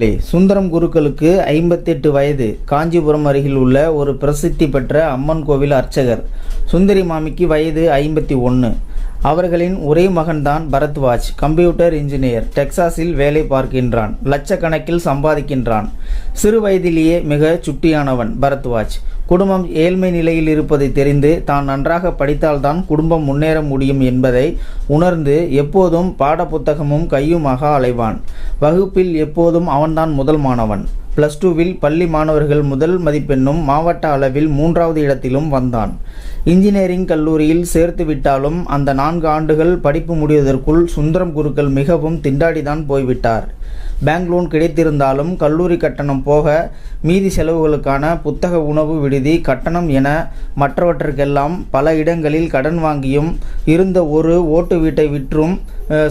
இல்லை சுந்தரம் குருக்களுக்கு ஐம்பத்தெட்டு வயது. காஞ்சிபுரம் அருகில் உள்ள ஒரு பிரசித்தி பெற்ற அம்மன் கோவில் அர்ச்சகர். சுந்தரி மாமிக்கு வயது ஐம்பத்தி ஒன்று அவர்களின் ஒரே மகன்தான் பரத்வாஜ். Computer engineer. டெக்சாஸில் வேலை பார்க்கின்றான். லட்சக்கணக்கில் சம்பாதிக்கின்றான். சிறு வயதிலேயே மிக சுட்டியானவன் பரத்வாஜ். குடும்பம் ஏழ்மை நிலையில் இருப்பதை தெரிந்து தான் நன்றாக படித்தால்தான் குடும்பம் முன்னேற முடியும் என்பதை உணர்ந்து எப்போதும் பாடப்புத்தகமும் கையுமாக அலைவான். வகுப்பில் எப்போதும் அவன்தான் முதல் மாணவன். பிளஸ் டூவில் பள்ளி மாணவர்கள் முதல் மதிப்பெண்ணும் மாவட்ட அளவில் மூன்றாவது இடத்திலும் வந்தான். இன்ஜினியரிங் கல்லூரியில் சேர்த்து விட்டாலும் அந்த நான்கு ஆண்டுகள் படிப்பு முடிவதற்குள் சுந்தரம் குருக்கள் மிகவும் திண்டாடிதான் போய்விட்டார். பேங்க் லோன் கிடைத்திருந்தாலும் கல்லூரி கட்டணம் போக மீதி செலவுகளுக்கான புத்தக உணவு விடுதி கட்டணம் என மற்றவற்றுக்கெல்லாம் பல இடங்களில் கடன் வாங்கியும் இருந்த ஒரு ஓட்டு வீட்டை விற்றும்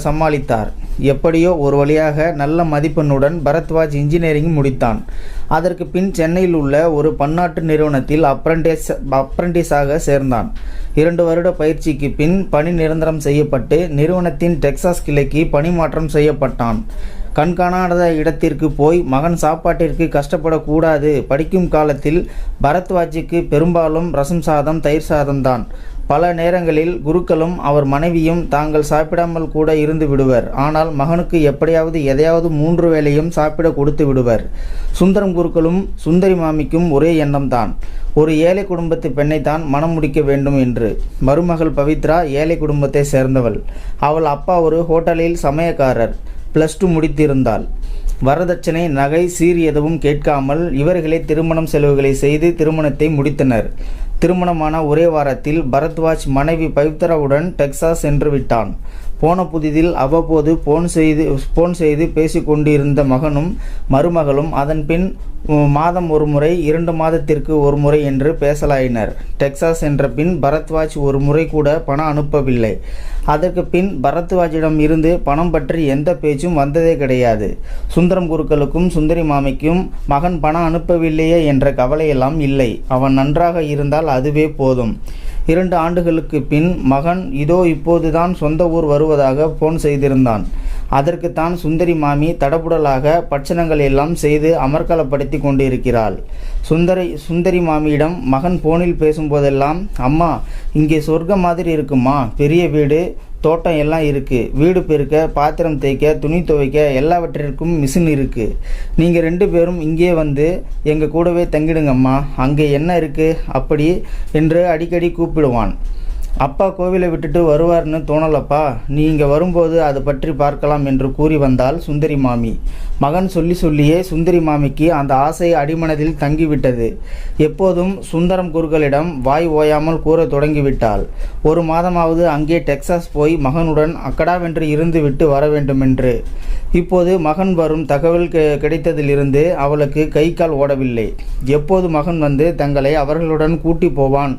சமாளித்தார். எப்படியோ ஒரு வழியாக நல்ல மதிப்பெண்ணுடன் பரத்வாஜ் இன்ஜினியரிங் முடித்தான். அதற்கு பின் சென்னையில் உள்ள ஒரு பன்னாட்டு நிறுவனத்தில் அப்ரண்டிஸ் அப்ரண்டிஸாக சேர்ந்தான். இரண்டு வருட பயிற்சிக்கு பின் பணி நிரந்தரம் செய்யப்பட்டு நிறுவனத்தின் டெக்சாஸ் கிளைக்கு பணிமாற்றம் செய்யப்பட்டான். கண்காணாத இடத்திற்கு போய் மகன் சாப்பாட்டிற்கு கஷ்டப்படக்கூடாது. படிக்கும் காலத்தில் பரத்வாஜிக்கு பெரும்பாலும் ரசம் சாதம் தயிர் சாதம்தான் பல நேரங்களில் குருக்களும் அவர் மனைவியும் தாங்கள் சாப்பிடாமல் கூட இருந்து விடுவர். ஆனால் மகனுக்கு எப்படியாவது எதையாவது மூன்று வேளையும் சாப்பிட கொடுத்து விடுவர். சுந்தரம் குருக்களும் சுந்தரி மாமிக்கும் ஒரே எண்ணம்தான் ஒரு ஏழை குடும்பத்து பெண்ணைத்தான் மனம் முடிக்க வேண்டும் என்று. மருமகள் பவித்ரா ஏழை குடும்பத்தை சேர்ந்தவள். அவள் அப்பா ஒரு ஹோட்டலில் சமயக்காரர். பிளஸ் டூ முடித்திருந்தாள் வரதட்சணை நகை சீர் எதுவும் கேட்காமல் இவர்களே திருமணம் செலவுகளை செய்து திருமணத்தை முடித்தனர். திருமணமான ஒரே வாரத்தில் பரத்வாஜ் மனைவி பவித்ராவுடன் டெக்சாஸ் சென்று விட்டான். போன புதிதில் அவ்வப்போது போன் செய்து போன் செய்து பேசிக்கொண்டிருந்த மகனும் மருமகளும் அதன்பின் பின் மாதம் ஒரு முறை இரண்டு மாதத்திற்கு ஒரு முறை என்று பேசலாயினர். டெக்சாஸ் என்ற பின் பரத்வாஜ் ஒரு முறை கூட பணம் அனுப்பவில்லை. அதற்கு பின் பரத்வாஜிடம் இருந்து பணம் பற்றி எந்த பேச்சும் வந்ததே கிடையாது. சுந்தரம் குருக்களுக்கும் சுந்தரி மாமிக்கும் மகன் பணம் அனுப்பவில்லையே என்ற கவலையெல்லாம் இல்லை. அவன் நன்றாக இருந்தால் அதுவே போதும். இரண்டு ஆண்டுகளுக்கு பின் மகன் இதோ இப்போதுதான் சொந்த ஊர் வருவதாக போன் செய்திருந்தான். அதற்குத்தான் சுந்தரி மாமி தடபுடலாக பட்சணங்கள் எல்லாம் செய்து அமர்க்கலப்படுத்தி கொண்டிருக்கிறாள். சுந்தரி சுந்தரி மாமியிடம் மகன் போனில் பேசும்போதெல்லாம் அம்மா இங்கே சொர்க்கம் மாதிரி இருக்குமா? பெரிய வீடு தோட்டம் எல்லாம் இருக்குது வீடு பெருக்க பாத்திரம் தேய்க்க துணி துவைக்க எல்லாவற்றிற்கும் மிஷின் இருக்குது நீங்கள் ரெண்டு பேரும் இங்கே வந்து எங்கள் கூடவே தங்கிடுங்கம்மா. அங்கே என்ன இருக்குது அப்படி என்று அடிக்கடி கூப்பிடுவான். அப்பா கோவிலை விட்டுட்டு வருவார்னு தோணலப்பா. நீ இங்கே வரும்போது அது பற்றி பார்க்கலாம் என்று கூறி வந்தாள் சுந்தரி மாமி. மகன் சொல்லி சொல்லியே சுந்தரி மாமிக்கு அந்த ஆசை அடிமனதில் தங்கிவிட்டது. எப்போதும் சுந்தரம் குருக்களிடம் வாய் ஓயாமல் கூற தொடங்கிவிட்டாள். ஒரு மாதமாவது அங்கே டெக்சாஸ் போய் மகனுடன் அக்கடாவென்று இருந்துவிட்டு வர வேண்டுமென்று. இப்போது மகன் வரும் தகவல் கிடைத்ததிலிருந்து அவளுக்கு கை கால் ஓடவில்லை. எப்போது மகன் வந்து தங்களை அவர்களுடன் கூட்டி போவான்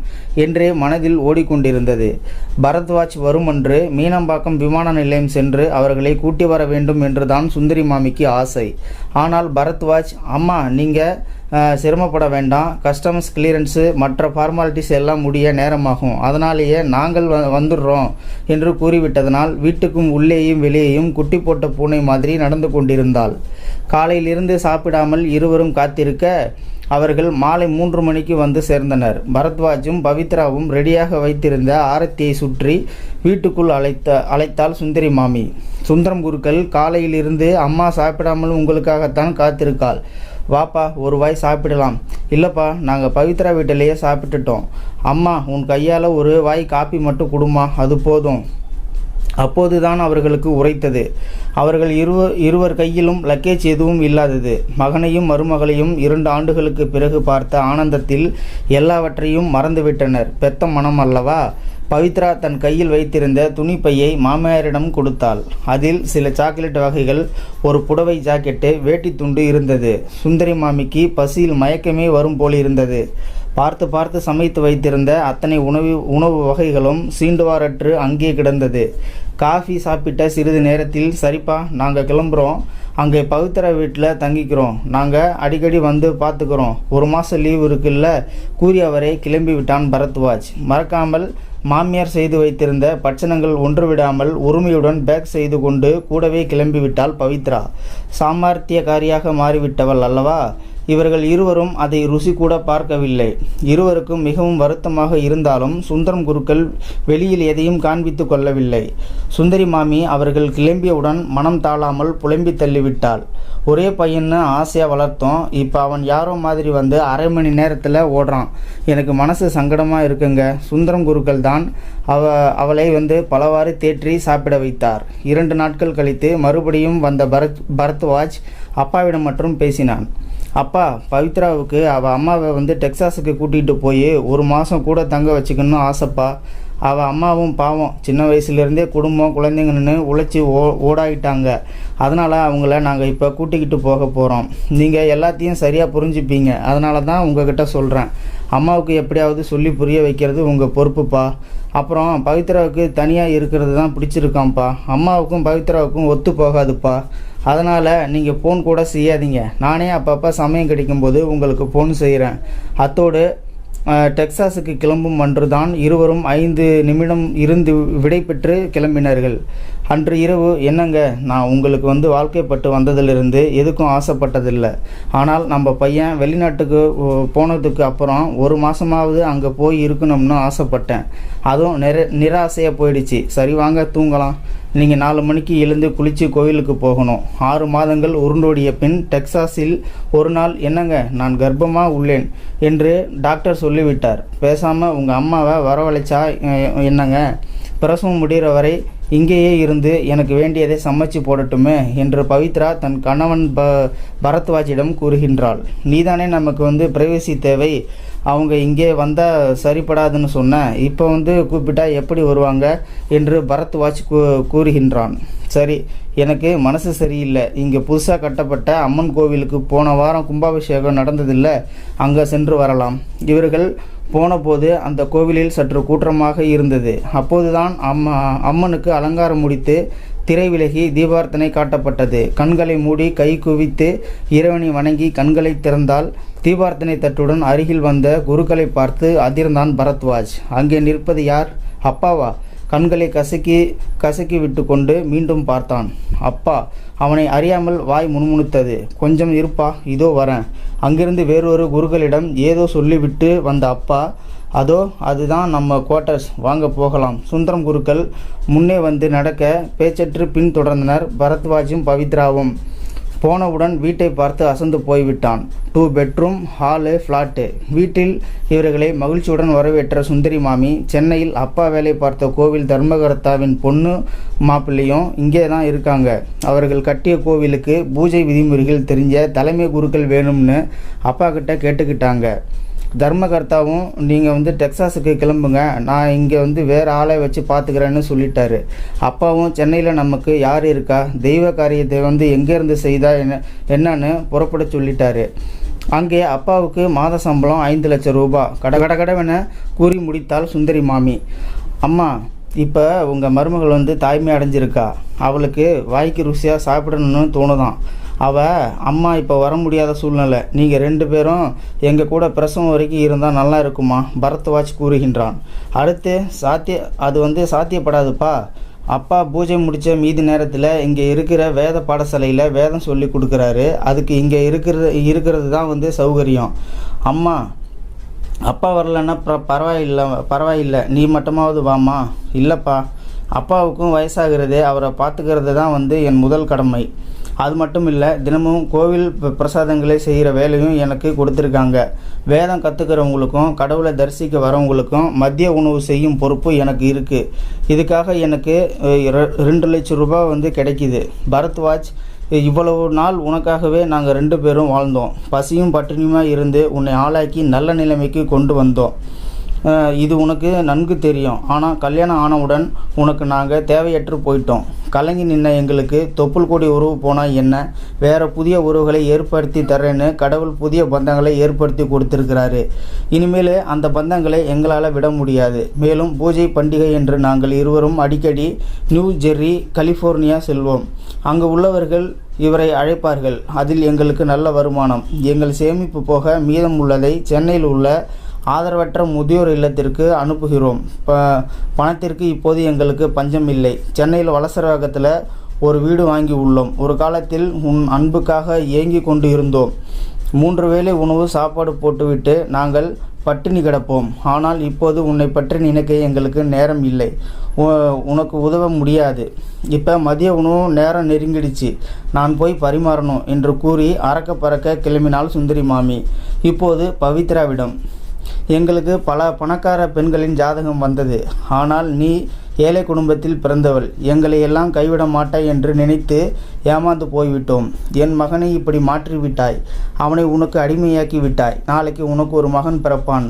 என்றே மனதில் ஓடிக்கொண்டிருந்தது பரத்வாஜ் வருமன்று மீனம்பாக்கம் விமான நிலையம் சென்று அவர்களை கூட்டி வர வேண்டும் என்றுதான் சுந்தரி மாமிக்கு ஆசை. ஆனால் பரத்வாஜ் அம்மா நீங்கள் சிரமப்பட வேண்டாம். கஸ்டமர்ஸ் கிளியரன்ஸு மற்ற ஃபார்மாலிட்டிஸ் எல்லாம் முடிய நேரமாகும். அதனாலேயே நாங்கள் வ- வந்துடுறோம் என்று கூறிவிட்டதனால் வீட்டுக்கும் உள்ளேயும் வெளியேயும் குட்டி போட்ட பூனை மாதிரி நடந்து கொண்டிருந்தாள். காலையிலிருந்து சாப்பிடாமல் இருவரும் காத்திருக்க அவர்கள் மாலை மூன்று மணிக்கு வந்து சேர்ந்தனர். பரத்வாஜும் பவித்ராவும் ரெடியாக வைத்திருந்த ஆரத்தியை சுற்றி வீட்டுக்குள் அழைத்த அழைத்தாள் சுந்தரி மாமி. சுந்தரம் குருக்கள் காலையிலிருந்து அம்மா சாப்பிடாமல் உங்களுக்காகத்தான் காத்திருக்காள். வாப்பா ஒரு வாய் சாப்பிடலாம். இல்லைப்பா நாங்கள் பவித்ரா வீட்டிலேயே சாப்பிட்டுட்டோம். அம்மா உன் கையால் ஒரு வாய் காப்பி மட்டும் கொடுமா அது போதும். அப்போதுதான் அவர்களுக்கு உரைத்தது. அவர்கள் இருவர் இருவர் கையிலும் லக்கேஜ் எதுவும் இல்லாதது. மகனையும் மருமகளையும் இரண்டு ஆண்டுகளுக்கு பிறகு பார்த்த ஆனந்தத்தில் எல்லாவற்றையும் மறந்துவிட்டனர். பெத்த மனம் அல்லவா? பவித்ரா தன் கையில் வைத்திருந்த துணிப்பையை மாமியாரிடம் கொடுத்தாள். அதில் சில சாக்லேட் வகைகள் ஒரு புடவை ஜாக்கெட்டு வேட்டி துண்டு இருந்தது. சுந்தரி மாமிக்கு பசியில் மயக்கமே வரும் போல் இருந்தது. பார்த்து பார்த்து சமைத்து வைத்திருந்த அத்தனை உணவு உணவு வகைகளும் சீண்டுவாரற்று அங்கே கிடந்தது. காஃபி சாப்பிட்ட சிறிது நேரத்தில் சரிப்பா நாங்கள் கிளம்புறோம். அங்கே பவித்ரா வீட்டில் தங்கிக்கிறோம். நாங்கள் அடிக்கடி வந்து பார்த்துக்கிறோம். ஒரு மாதம் லீவ் இருக்குல்ல? கூறியவரை கிளம்பி விட்டான் பரத்வாஜ். மறக்காமல் மாமியார் செய்து வைத்திருந்த பட்சணங்கள் ஒன்று விடாமல் உரிமையுடன் பேக் செய்து கொண்டு கூடவே கிளம்பிவிட்டாள் பவித்ரா. சாமர்த்தியக்காரியாக மாறிவிட்டவள் அல்லவா? இவர்கள் இருவரும் அதை ருசி கூட பார்க்கவில்லை. இருவருக்கும் மிகவும் வருத்தமாக இருந்தாலும் சுந்தரம் குருக்கள் வெளியில் எதையும் காண்பித்து கொள்ளவில்லை. சுந்தரி மாமி அவர்கள் கிளம்பியவுடன் மனம் தாழாமல் புலம்பி தள்ளிவிட்டாள். ஒரே பையன்னு ஆசையாக வளர்த்தோம். இப்போ அவன் யாரோ மாதிரி வந்து அரை மணி நேரத்தில் ஓடுறான். எனக்கு மனசு சங்கடமாக இருக்குங்க. சுந்தரம் குருக்கள் தான் அவ அவளை வந்து பலவாறு தேற்றி சாப்பிட வைத்தார். இரண்டு நாட்கள் கழித்து மறுபடியும் வந்த பரத் பரத்வாஜ் அப்பாவிடம் மற்றும் பேசினான். அப்பா பவித்ராவுக்கு அவள் அம்மாவை வந்து டெக்சாஸுக்கு கூட்டிகிட்டு போய் ஒரு மாதம் கூட தங்க வச்சுக்கணும்னு ஆசைப்பா. அவள் அம்மாவும் பாவம். சின்ன வயசுலேருந்தே குடும்பம் குழந்தைங்கன்னு உழைச்சி ஓ ஓடாயிட்டாங்க. அதனால் அவங்கள நாங்கள் இப்போ கூட்டிக்கிட்டு போக போகிறோம் நீங்கள் எல்லாத்தையும் சரியாக புரிஞ்சுப்பீங்க. அதனால தான் உங்ககிட்ட சொல்கிறேன் அம்மாவுக்கு எப்படியாவது சொல்லி புரிய வைக்கிறது உங்கள் பொறுப்புப்பா. அப்புறம் பவித்ராவுக்கு தனியாக இருக்கிறது தான் பிடிச்சிருக்காம்ப்பா. அம்மாவுக்கும் பவித்ராவுக்கும் ஒத்து போகாதுப்பா. அதனால் நீங்கள் ஃபோன் கூட செய்யாதீங்க. நானே அப்பப்போ சமயம் கிடைக்கும்போது உங்களுக்கு ஃபோன் செய்கிறேன் அத்தோடு டெக்சாஸுக்கு கிளம்பும் அன்றுதான் இருவரும் ஐந்து நிமிடம் இருந்து விடை பெற்று கிளம்பினார்கள். அன்று இரவு என்னங்க நான் உங்களுக்கு வந்து வாழ்க்கைப்பட்டு வந்ததிலிருந்து எதுக்கும் ஆசைப்பட்டதில்லை. ஆனால் நம்ம பையன் வெளிநாட்டுக்கு போனதுக்கு அப்புறம் ஒரு மாதமாவது அங்கே போய் இருக்கணும்னு ஆசைப்பட்டேன். அதுவும் நிற நிராசையாக போயிடுச்சு. சரி வாங்க தூங்கலாம். நீங்கள் நாலு மணிக்கு எழுந்து குளித்து கோயிலுக்கு போகணும். ஆறு மாதங்கள் உருண்டோடிய பின் டெக்சாஸில் ஒரு நாள் என்னங்க நான் கர்ப்பமாக உள்ளேன் என்று டாக்டர் சொல்லிவிட்டார். பேசாமல் உங்கள் அம்மாவை வரவழைச்சா என்னங்க? பிரசவம் முடிகிற வரை இங்கேயே இருந்து எனக்கு வேண்டியதை சமைச்சு போடட்டுமே என்று பவித்ரா தன் கணவன் ப பரத்வாஜிடம் கூறுகின்றாள். நீதானே நமக்கு வந்து பிரைவசி தேவை. அவங்க இங்கே வந்தால் சரிப்படாதுன்னு சொன்னேன் இப்போ வந்து கூப்பிட்டா எப்படி வருவாங்க என்று பரத்வாஜ் கூ கூறுகின்றான். சரி எனக்கு மனசு சரியில்லை. இங்கே புதுசாக கட்டப்பட்ட அம்மன் கோவிலுக்கு போன வாரம் கும்பாபிஷேகம் நடந்ததில்லை. அங்கே சென்று வரலாம். இவர்கள் போனபோது அந்த கோவிலில் சற்று கூற்றமாக இருந்தது. அப்போதுதான் அம்மா அம்மனுக்கு அலங்காரம் முடித்து திரை விலகி தீபார்த்தனை காட்டப்பட்டது. கண்களை மூடி கை குவித்து இறைவனை வணங்கி கண்களை திறந்தால் தீபார்த்தனை தட்டுடன் அருகில் வந்த குருக்களை பார்த்து அதிர்ந்தான் பரத்வாஜ். அங்கே நிற்பது யார்? அப்பாவா? கண்களை கசக்கி கசக்கி விட்டு கொண்டு மீண்டும் பார்த்தான். அப்பா அவனை அறியாமல் வாய் முணுமுணுத்தது. கொஞ்சம் இருப்பா இதோ வரேன். அங்கிருந்து வேறொரு குருக்களிடம் ஏதோ சொல்லிவிட்டு வந்த அப்பா அதோ அதுதான் நம்ம குவார்ட்டர்ஸ் வாங்க போகலாம். சுந்தரம் குருக்கள் முன்னே வந்து நடக்க பேச்சற்று பின் தொடர்ந்தனர் பரத்வாஜும் பவித்ராவும். போனவுடன் வீட்டை பார்த்து அசந்து போய்விட்டான். டூ பெட்ரூம் ஹாலு ஃப்ளாட்டு வீட்டில் இவர்களை மகிழ்ச்சியுடன் வரவேற்ற சுந்தரி மாமி சென்னையில் அப்பா வேலை பார்த்த கோவில் தர்மகர்த்தாவின் பொண்ணு மாப்பிள்ளையும் இங்கே தான் இருக்காங்க. அவர்கள் கட்டிய கோவிலுக்கு பூஜை விதிமுறைகள் தெரிஞ்ச தலைமை குருக்கள் வேணும்னு அப்பா கிட்ட கேட்டுக்கிட்டாங்க. தர்மகர்த்தாவும் நீங்கள் வந்து டெக்சாஸுக்கு கிளம்புங்க. நான் இங்கே வந்து வேறு ஆளை வச்சு பார்த்துக்கிறேன்னு சொல்லிட்டாரு. அப்பாவும் சென்னையில் நமக்கு யார் இருக்கா? தெய்வ காரியத்தை வந்து எங்கேருந்து செய்தா என்ன என்னன்னு புறப்பட சொல்லிட்டாரு. அங்கே அப்பாவுக்கு மாத சம்பளம் ஐந்து லட்சம் ரூபாய் கட கட கடவென கூறி முடித்தாள் சுந்தரி மாமி. அம்மா இப்போ உங்கள் மருமகள் வந்து தாய்மை அடைஞ்சிருக்கா? அவளுக்கு வாய்க்கு ருசியாக சாப்பிடணும்னு தோணுதான். அவள் அம்மா இப்போ வர முடியாத சூழ்நிலை. நீங்கள் ரெண்டு பேரும் எங்கள் கூட பிரசவம் வரைக்கும் இருந்தால் நல்லா இருக்குமா? பரத்வாஜ் கூறுகின்றான். அடுத்து சாத்திய அது வந்து சாத்தியப்படாதுப்பா. அப்பா பூஜை முடித்த மீதி நேரத்தில் இங்கே இருக்கிற வேத பாடசாலையில் வேதம் சொல்லி கொடுக்குறாரு. அதுக்கு இங்கே இருக்கிறது இருக்கிறது தான் வந்து சௌகரியம். அம்மா அப்பா வரலன்னா பர பரவாயில்ல பரவாயில்லை. நீ மட்டுமாவது வாமா இல்லைப்பா அப்பாவுக்கும் வயசாகிறது அவரை பார்த்துக்கிறது தான் வந்து என் முதல் கடமை. அது மட்டும் இல்லை தினமும் கோவில் பிரசாதங்களை செய்கிற வேலையும் எனக்கு கொடுத்துருக்காங்க. வேதம் கற்றுக்கிறவங்களுக்கும் கடவுளை தரிசிக்க வரவங்களுக்கும் மதிய உணவு செய்யும் பொறுப்பு எனக்கு இருக்குது இதுக்காக எனக்கு ரெ- ரெண்டு லட்சம் ரூபாய் வந்து கிடைக்கிது. பரத்வாஜ் இவ்வளவு நாள் உனக்காகவே நாங்கள் ரெண்டு பேரும் வாழ்ந்தோம். பசியும் பட்டினியுமாக இருந்து உன்னை ஆளாக்கி நல்ல நிலைமைக்கு கொண்டு வந்தோம். இது உனக்கு நன்கு தெரியும். ஆனால் கல்யாணம் ஆனவுடன் உனக்கு நாங்கள் தேவையற்று போயிட்டோம். கலங்கி நின்ன எங்களுக்கு தொப்புள் கொடி உறவு போனால் என்ன? வேறு புதிய உறவுகளை ஏற்படுத்தி தரேன்னு கடவுள் புதிய பந்தங்களை ஏற்படுத்தி கொடுத்துருக்கிறாரு. இனிமேல் அந்த பந்தங்களை எங்களால் விட முடியாது. மேலும் பூஜை பண்டிகை என்று நாங்கள் இருவரும் அடிக்கடி நியூ ஜெர்ரி கலிஃபோர்னியா செல்வோம். அங்கு உள்ளவர்கள் இவரை அழைப்பார்கள். அதில் எங்களுக்கு நல்ல வருமானம். எங்கள் சேமிப்பு போக மீதம் உள்ளதை சென்னையில் உள்ள ஆதரவற்ற முதியோர் இல்லத்திற்கு அனுப்புகிறோம். ப பணத்திற்கு இப்போது எங்களுக்கு பஞ்சம் இல்லை சென்னையில் வலசரகத்தில் ஒரு வீடு வாங்கி உள்ளோம். ஒரு காலத்தில் உன் அன்புக்காக ஏங்கி கொண்டு இருந்தோம். மூன்று வேளை உணவு சாப்பாடு போட்டுவிட்டு நாங்கள் பட்டினி கிடப்போம். ஆனால் இப்போது உன்னை பற்றி நினைக்க எங்களுக்கு நேரம் இல்லை. உ- உனக்கு உதவ முடியாது. இப்போ மதிய உணவு நேரம் நெருங்கிடுச்சு. நான் போய் பரிமாறணும் என்று கூறி அறக்க பறக்க கிளம்பினாள் சுந்தரி மாமி. இப்போது பவித்ராவிடம் எங்களுக்கு பல பணக்கார பெண்களின் ஜாதகம் வந்தது. ஆனால் நீ ஏழை குடும்பத்தில் பிறந்தவள். எங்களை எல்லாம் கைவிட மாட்டாய் என்று நினைத்து ஏமாந்து போய்விட்டோம். என் மகனை இப்படி மாற்றி விட்டாய் அவனை உனக்கு அடிமையாக்கி விட்டாய். நாளைக்கு உனக்கு ஒரு மகன் பிறப்பான்.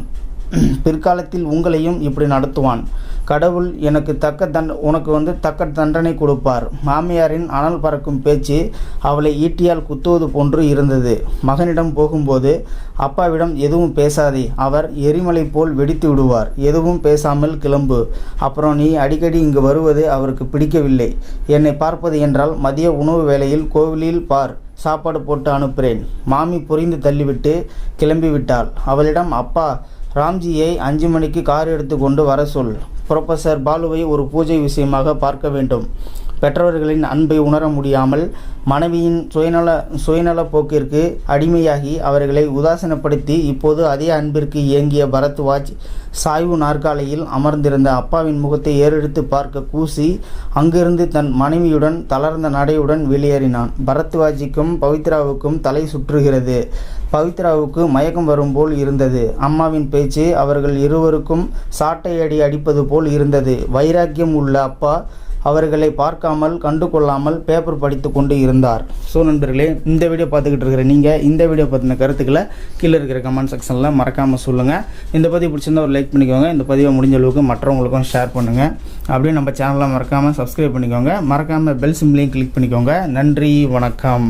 பிற்காலத்தில் உங்களையும் இப்படி நடத்துவான். கடவுள் எனக்கு தக்க தண்ட உனக்கு வந்து தக்க தண்டனை கொடுப்பார். மாமியாரின் அனல் பறக்கும் பேச்சு அவளை ஈட்டியால் குத்துவது போன்று இருந்தது. மகனிடம் போகும்போது அப்பாவிடம் எதுவும் பேசாதே. அவர் எரிமலை போல் வெடித்து விடுவார். எதுவும் பேசாமல் கிளம்பு. அப்புறம் நீ அடிக்கடி இங்கு வருவது அவருக்கு பிடிக்கவில்லை. என்னை பார்ப்பது என்றால் மதிய உணவு வேளையில் கோவிலில் பார் சாப்பாடு போட்டு அனுப்புகிறேன் மாமி புரிந்து தள்ளிவிட்டு கிளம்பிவிட்டாள். அவளிடம் அப்பா ராம்ஜியை அஞ்சு மணிக்கு கார் எடுத்து கொண்டு வர சொல். புரொஃபசர் பாலுவை ஒரு பூஜை விஷயமாக பார்க்க வேண்டும். பெற்றவர்களின் அன்பை உணர முடியாமல் மனைவியின் சுயநல சுயநல போக்கிற்கு அடிமையாகி அவர்களை உதாசீனப்படுத்தி இப்போது அதே அன்பிற்கு இயங்கிய பரத்வாஜ் சாய்வு நாற்காலியில் அமர்ந்திருந்த அப்பாவின் முகத்தை ஏறெடுத்து பார்க்க கூசி அங்கிருந்து தன் மனைவியுடன் தளர்ந்த நடையுடன் வெளியேறினான். பரத்வாஜிக்கும் பவித்ராவுக்கும் தலை சுற்றுகிறது. பவித்ராவுக்கு மயக்கம் வரும் போல் இருந்தது. அம்மாவின் பேச்சு அவர்கள் இருவருக்கும் சாட்டை அடி அடிப்பது போல் இருந்தது. வைராக்கியம் உள்ள அப்பா அவர்களை பார்க்காமல் கண்டு கொள்ளாமல் பேப்பர் படித்து கொண்டு இருந்தார். ஸோ நண்பர்களே இந்த வீடியோ பார்த்துக்கிட்டு இருக்கிற நீங்கள் இந்த வீடியோ பற்றின கருத்துக்களை கீழே இருக்கிற கமெண்ட் செக்ஷனில் மறக்காமல் சொல்லுங்கள் இந்த பதிவு பிடிச்சிருந்தா ஒரு லைக் பண்ணிக்கோங்க. இந்த பதிவை முடிஞ்ச அளவுக்கு மற்றவங்களுக்கும் ஷேர் பண்ணுங்கள் அப்படியே நம்ம சேனலை மறக்காமல் சப்ஸ்கிரைப் பண்ணிக்கோங்க. மறக்காமல் பெல் சிம்லையும் கிளிக் பண்ணிக்கோங்க. நன்றி வணக்கம்.